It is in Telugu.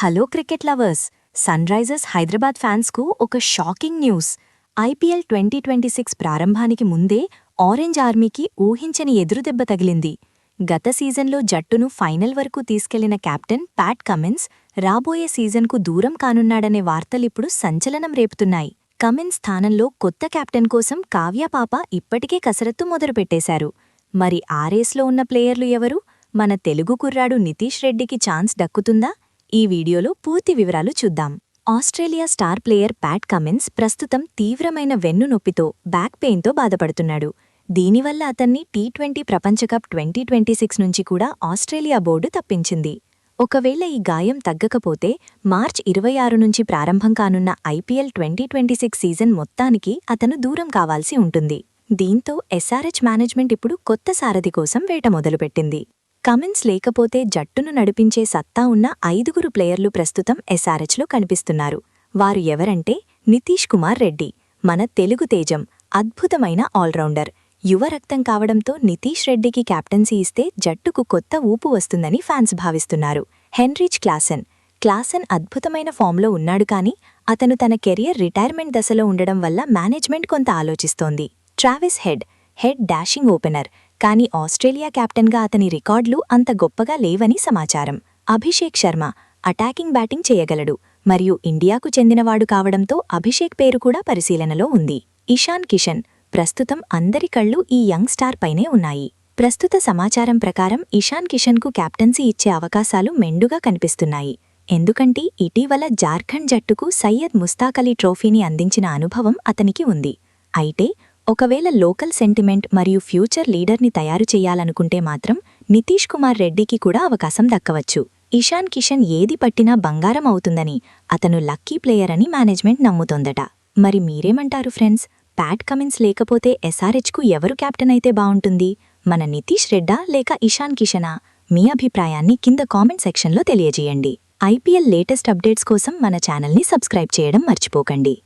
Hello cricket lovers Sunrisers Hyderabad ఫ్యాన్స్కు ఒక shocking news. IPL twenty twenty six ప్రారంభానికి ముందే ఆరెంజ్ ఆర్మీకి ఊహించని ఎదురుదెబ్బ తగిలింది. గత సీజన్లో జట్టును ఫైనల్ వరకు తీసుకెళ్ళిన కెప్టెన్ ప్యాట్ కమిన్స్ రాబోయే సీజన్కు దూరం కానున్నాడనే వార్తలిప్పుడు సంచలనం రేపుతున్నాయి. కమిన్స్ స్థానంలో కొత్త కెప్టెన్ కోసం కావ్యపాప ఇప్పటికే కసరత్తు మొదలుపెట్టేశారు. మరి ఆ రేస్లో ఉన్న ప్లేయర్లు ఎవరు? మన తెలుగు కుర్రాడు నితీష్ రెడ్డికి ఛాన్స్ దక్కుతుందా? ఈ వీడియోలో పూర్తి వివరాలు చూద్దాం. Australia star player Pat Cummins ప్రస్తుతం తీవ్రమైన వెన్ను నొప్పితో బ్యాక్ పెయిన్తో బాధపడుతున్నాడు. దీనివల్ల అతన్ని టీ ట్వంటీ ప్రపంచకప్ ట్వంటీ ట్వంటీ సిక్స్ నుంచి కూడా ఆస్ట్రేలియా బోర్డు తప్పించింది. ఒకవేళ ఈ గాయం తగ్గకపోతే మార్చ్ ఇరవై ఆరు నుంచి ప్రారంభం కానున్న IPL twenty twenty six season మొత్తానికి అతను దూరం కావాల్సి ఉంటుంది. దీంతో ఎస్ఆర్హెచ్ మేనేజ్మెంట్ ఇప్పుడు కొత్త సారథి కోసం వేట మొదలుపెట్టింది. కమిన్స్ లేకపోతే జట్టును నడిపించే సత్తా ఉన్న ఐదుగురు ప్లేయర్లు ప్రస్తుతం ఎస్ఆర్హెచ్లో కనిపిస్తున్నారు. వారు ఎవరంటే నితీష్ కుమార్ రెడ్డి మన తెలుగు తేజం అద్భుతమైన ఆల్రౌండర్. యువ రక్తం కావడంతో నితీష్ రెడ్డికి కెప్టెన్సీ ఇస్తే జట్టుకు కొత్త ఊపు వస్తుందని ఫ్యాన్స్ భావిస్తున్నారు. Heinrich Klaasen. క్లాసెన్ అద్భుతమైన ఫామ్లో ఉన్నాడు కానీ అతను తన కెరియర్ రిటైర్మెంట్ దశలో ఉండడం వల్ల మేనేజ్మెంట్ కొంత ఆలోచిస్తోంది. Travis Head. Head dashing opener. కానీ ఆస్ట్రేలియా కెప్టెన్గా అతని రికార్డులు అంత గొప్పగా లేవని సమాచారం. అభిషేక్ శర్మ అటాకింగ్ బ్యాటింగ్ చేయగలడు. మరియు ఇండియాకు చెందినవాడు కావడంతో అభిషేక్ పేరు కూడా పరిశీలనలో ఉంది. ఇషాన్ కిషన్ ప్రస్తుతం అందరి కళ్ళు ఈ యంగ్ స్టార్ పైనే ఉన్నాయి. ప్రస్తుత సమాచారం ప్రకారం ఇషాన్ కిషన్కు కెప్టెన్సీ ఇచ్చే అవకాశాలు మెండుగా కనిపిస్తున్నాయి. ఎందుకంటే ఇటీవల జార్ఖండ్ జట్టుకు సయ్యద్ ముస్తాక్ అలీ ట్రోఫీని అందించిన అనుభవం అతనికి ఉంది. అయితే ఒకవేళ లోకల్ సెంటిమెంట్ మరియు ఫ్యూచర్ లీడర్ని తయారు చేయాలనుకుంటే మాత్రం నితీష్ కుమార్ రెడ్డికి కూడా అవకాశం దక్కవచ్చు. ఇషాన్ కిషన్ ఏది పట్టినా బంగారం అవుతుందని అతను లక్కీ ప్లేయర్ అని మేనేజ్మెంట్ నమ్ముతోందట. మరి మీరేమంటారు ఫ్రెండ్స్? ప్యాట్ కమిన్స్ లేకపోతే ఎస్ఆర్హెచ్కు ఎవరు కెప్టెన్ అయితే బావుంటుంది? మన నితీష్ రెడ్డా లేక ఇషాన్ కిషనా? మీ అభిప్రాయాన్ని కింద కామెంట్ సెక్షన్లో తెలియజేయండి. ఐపీఎల్ లేటెస్ట్ అప్డేట్స్ కోసం మన ఛానల్ని సబ్స్క్రైబ్ చేయడం మర్చిపోకండి.